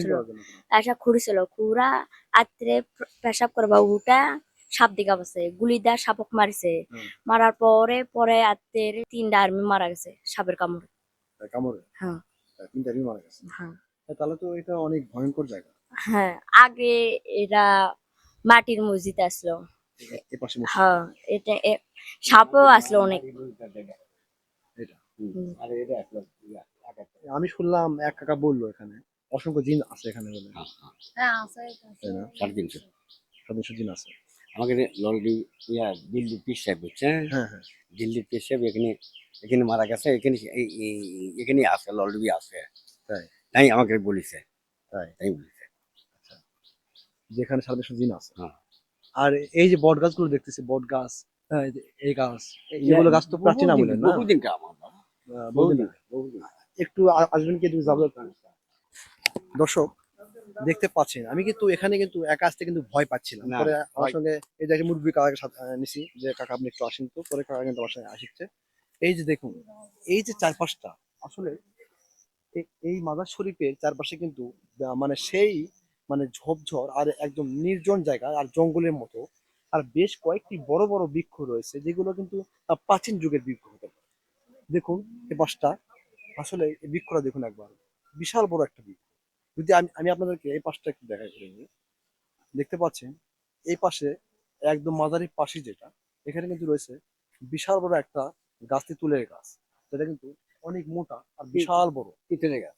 জন্য কোনো। আশা খুঁড়ছিল খুঁড়া আত্রে পেশাব করবা উঠা সাপ দিকা বসে গুলি দা সাপক মারিছে। মারার পরে পরে আত্মের তিনটা আর্মি মারা গেছে সাপের কামড়ে। কামড়ে? হ্যাঁ। তিনটা রিং মারা গেছে? হ্যাঁ। তাহলে তো এটা অনেক ভয়ঙ্কর জায়গা। হ্যাঁ আগে এরা মাটির মসজিদ আসলো। হ্যাঁ এটা এ- সাপও আসলো অনেক। আমি শুনলাম এক কাকা বলল এখানে অসংখ্য জিন আছে এখানে বলে। হ্যাঁ আছে তাই না? সাড়ে তিনশো জিন আছে। আমাকে ললডি ইয়া দিল্লি পিস সাহেব বুঝছেন হ্যাঁ হ্যাঁ। দিল্লি পিস সাহেব এখানে এখানে মারা গেছে এখানে এখানে আছে ললডি আছে। তাই? তাই আমাকে বলিছে। তাই? তাই বলিছে। যেখানে সদস্য জিন আছে। হ্যাঁ। আর এই যে বট গাছগুলো দেখতেছি বট গাছ হ্যাঁ, এই যে এই গাছ এগুলো গাছ তো প্রাচীন আমলের না? বহুদিন কা আমার বহুদিন একটু আসবেন কি একটু যাব। দর্শক দেখতে পাচ্ছেন। আমি কিন্তু এখানে কিন্তু একা আসতে কিন্তু ভয় পাচ্ছিলাম। পরে আমার সঙ্গে এই যে মুরব্বী কাকাকে সাথে নিছি যে কাকা আপনি একটু আসেন তো। পরে কাকা কিন্তু আমার সঙ্গে আসছে। এই যে দেখুন এই যে চারপাশটা আসলে এই মাদার শরীফের চারপাশে কিন্তু মানে সেই মানে ঝোপঝড় আর একদম নির্জন জায়গা আর জঙ্গলের মতো। আর বেশ কয়েকটি বড় বড় বৃক্ষ রয়েছে যেগুলো কিন্তু প্রাচীন যুগের বৃক্ষ হতে পারে। দেখুন পাশটা আসলে এই বৃক্ষটা দেখুন একবার। বিশাল বড় একটা বৃক্ষ। যদি আমি আমি আপনাদেরকে এই পাশটা একটু দেখাই করে নিই। দেখতে পাচ্ছেন এই পাশে একদম মাঝারি পাশে যেটা এখানে কিন্তু রয়েছে বিশাল বড় একটা গাছটি তুলের গাছ। যেটা কিন্তু অনেক মোটা আর বিশাল বড়। পিতলের গাছ।